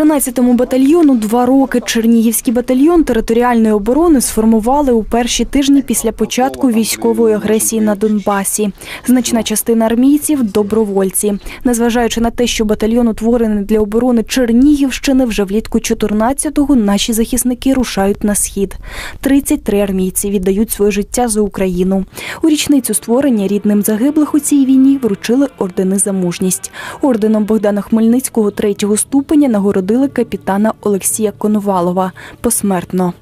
13-му батальйону два роки. Чернігівський батальйон територіальної оборони сформували у перші тижні після початку військової агресії на Донбасі. Значна частина армійців – добровольці. Незважаючи на те, що батальйон утворений для оборони Чернігівщини, вже влітку 14-го наші захисники рушають на схід. 33 армійці віддають своє життя за Україну. У річницю створення рідним загиблих у цій війні вручили ордени за мужність. Орденом Богдана Хмельницького третього ступеня нагородили капітана Олексія Коновалова посмертно.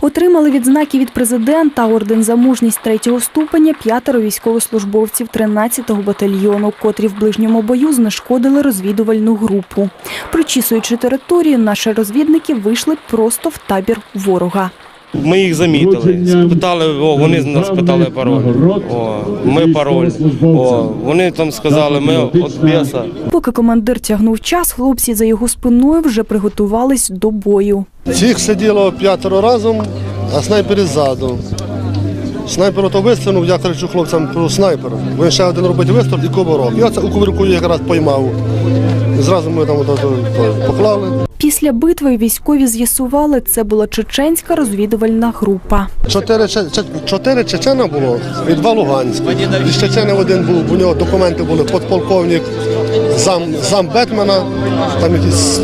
Отримали відзнаки від президента, орден за мужність третього ступеня п'ятеро військовослужбовців 13-го батальйону, котрі в ближньому бою знешкодили розвідувальну групу. Прочісуючи територію, наші розвідники вийшли просто в табір ворога. Ми їх замітили. Спитали, о, вони з нас питали пароль. О, ми пароль. О, вони там сказали, ми от біса. Поки командир тягнув час, хлопці за його спиною вже приготувались до бою. Цих сиділо п'ятеро разом, а снайпери ззаду. Снайпер то вистрілив, я кричу хлопцям про снайпера. Він ще один робить вистріл і кувирок. Я це у кувирку якраз поймав. Зразу ми там ото, ото, ото, поклали. Після битви військові з'ясували, це була чеченська розвідувальна група. Чотири, чотири чечена було і два луганські. Чеченів один був, у нього документи були подполковник, зам, зам Бетмена, там якісь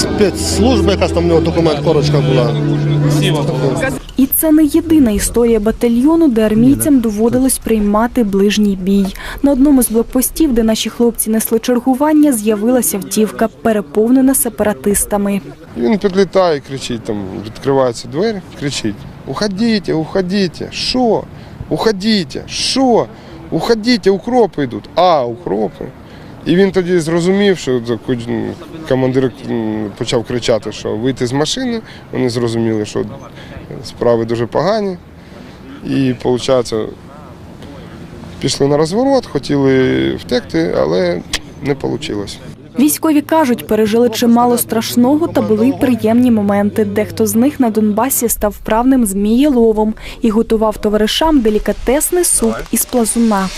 спецслужби, якась там у нього документ, корочка була. І це не єдина історія батальйону, де армійцям доводилось приймати ближній бій. На одному з блокпостів, де наші хлопці несли чергування, з'явилася втівка, переповнена сепаратистами. Він підлітає, кричить, там відкриваються двері, кричить: Уходіть, уходіть, що? Уходіть, що? Уходіть, укропи йдуть. А, укропи. І він тоді зрозумів, що ну, командир почав кричати, що вийти з машини. Вони зрозуміли, що справи дуже погані. І, виходить, пішли на розворот, хотіли втекти, але не вийшло. Військові кажуть, пережили чимало страшного та були й приємні моменти. Дехто з них на Донбасі став вправним змієловом і готував товаришам делікатесний суп із плазуна.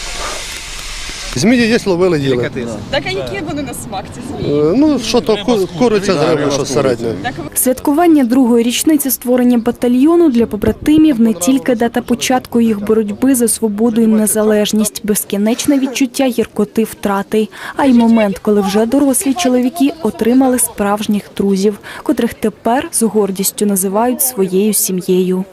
Змії є, ловили їли. Так а які вони на смак ці змії? Е, Ну, що то куриця з що середнє. Святкування другої річниці створення батальйону для побратимів не тільки дата початку їх боротьби за свободу і незалежність, безкінечне відчуття гіркоти втрати, а й момент, коли вже дорослі чоловіки отримали справжніх друзів, котрих тепер з гордістю називають своєю сім'єю.